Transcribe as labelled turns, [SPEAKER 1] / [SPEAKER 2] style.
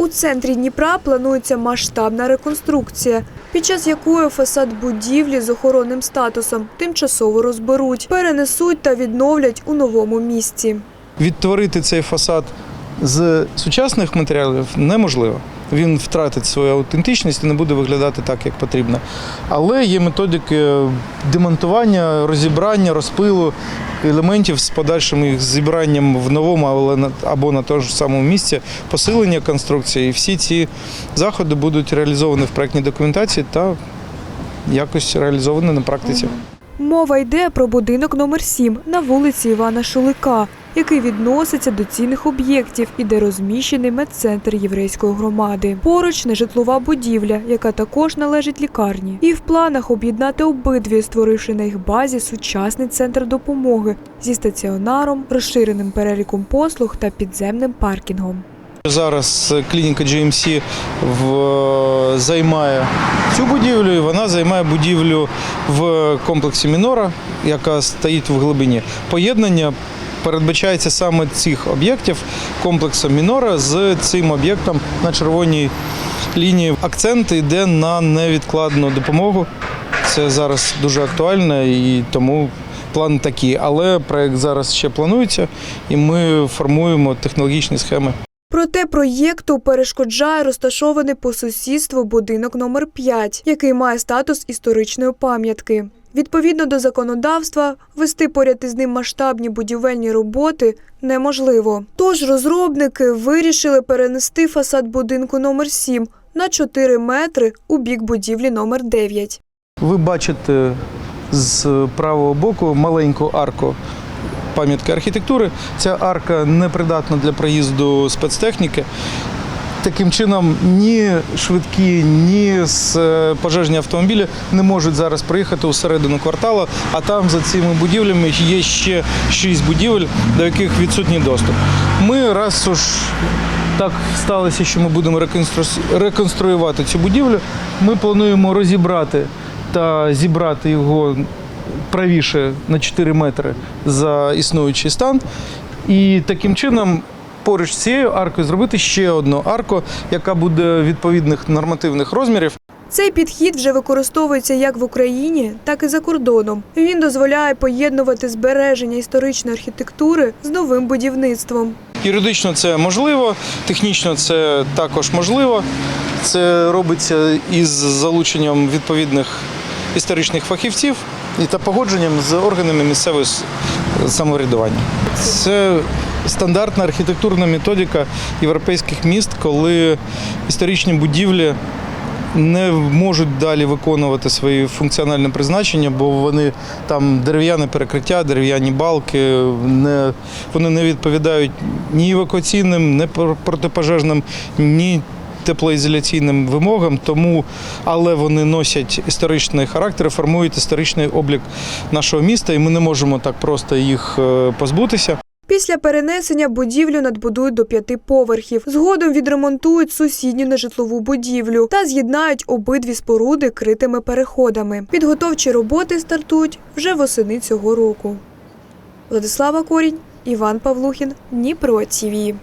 [SPEAKER 1] У центрі Дніпра планується масштабна реконструкція, під час якої фасад будівлі з охоронним статусом тимчасово розберуть, перенесуть та відновлять у новому місці.
[SPEAKER 2] Відтворити цей фасад з сучасних матеріалів неможливо. Він втратить свою аутентичність і не буде виглядати так, як потрібно. Але є методики демонтування, розібрання, розпилу елементів з подальшим їх зібранням в новому але на- або на тому ж самому місці, посилення конструкції. І всі ці заходи будуть реалізовані в проектній документації та якось реалізовані на практиці.
[SPEAKER 1] Мова йде про будинок номер 7 на вулиці Івана Шулика, який відноситься до цінних об'єктів і де розміщений медцентр єврейської громади. Поруч нежитлова будівля, яка також належить лікарні. І в планах об'єднати обидві, створивши на їх базі сучасний центр допомоги зі стаціонаром, розширеним переліком послуг та підземним паркінгом.
[SPEAKER 2] Зараз клініка GMC в, займає цю будівлю, і вона займає будівлю в комплексі Мінора, яка стоїть в глибині. Поєднання передбачається саме цих об'єктів комплексу Мінора з цим об'єктом на червоній лінії. Акцент йде на невідкладну допомогу. Це зараз дуже актуально і тому план такий. Але проект зараз ще планується, і ми формуємо технологічні схеми.
[SPEAKER 1] Проте проєкту перешкоджає розташований по сусідству будинок номер 5, який має статус історичної пам'ятки. Відповідно до законодавства, вести поряд із ним масштабні будівельні роботи неможливо. Тож розробники вирішили перенести фасад будинку номер 7 на 4 метри у бік будівлі номер 9.
[SPEAKER 2] Ви бачите з правого боку маленьку арку пам'ятки архітектури. Ця арка непридатна для проїзду спецтехніки. Таким чином, ні швидкі, ні е, пожежні автомобілі не можуть зараз приїхати у середину кварталу, а там за цими будівлями є ще шість будівель, до яких відсутній доступ. Ми раз уж так сталося, що ми будемо реконструювати цю будівлю, ми плануємо розібрати та зібрати його правіше на 4 метри за існуючий стан. І таким чином поруч з цією аркою зробити ще одну арку, яка буде відповідних нормативних розмірів.
[SPEAKER 1] Цей підхід вже використовується як в Україні, так і за кордоном. Він дозволяє поєднувати збереження історичної архітектури з новим будівництвом.
[SPEAKER 2] Юридично це можливо, технічно це також можливо. Це робиться із залученням відповідних історичних фахівців і та погодженням з органами місцевого самоврядування. Це стандартна архітектурна методика європейських міст, коли історичні будівлі не можуть далі виконувати свої функціональне призначення, бо вони там дерев'яне перекриття, дерев'яні балки, не, вони не відповідають ні евакуаційним, ні протипожежним, ні теплоізоляційним вимогам, тому але вони носять історичний характер, формують історичний облік нашого міста, і ми не можемо так просто їх е, позбутися.
[SPEAKER 1] Після перенесення будівлю надбудують до п'яти поверхів. Згодом відремонтують сусідню нежитлову будівлю та з'єднають обидві споруди критими переходами. Підготовчі роботи стартують вже восени цього року. Владислава Корінь, Іван Павлухін, Дніпро ТІВІ.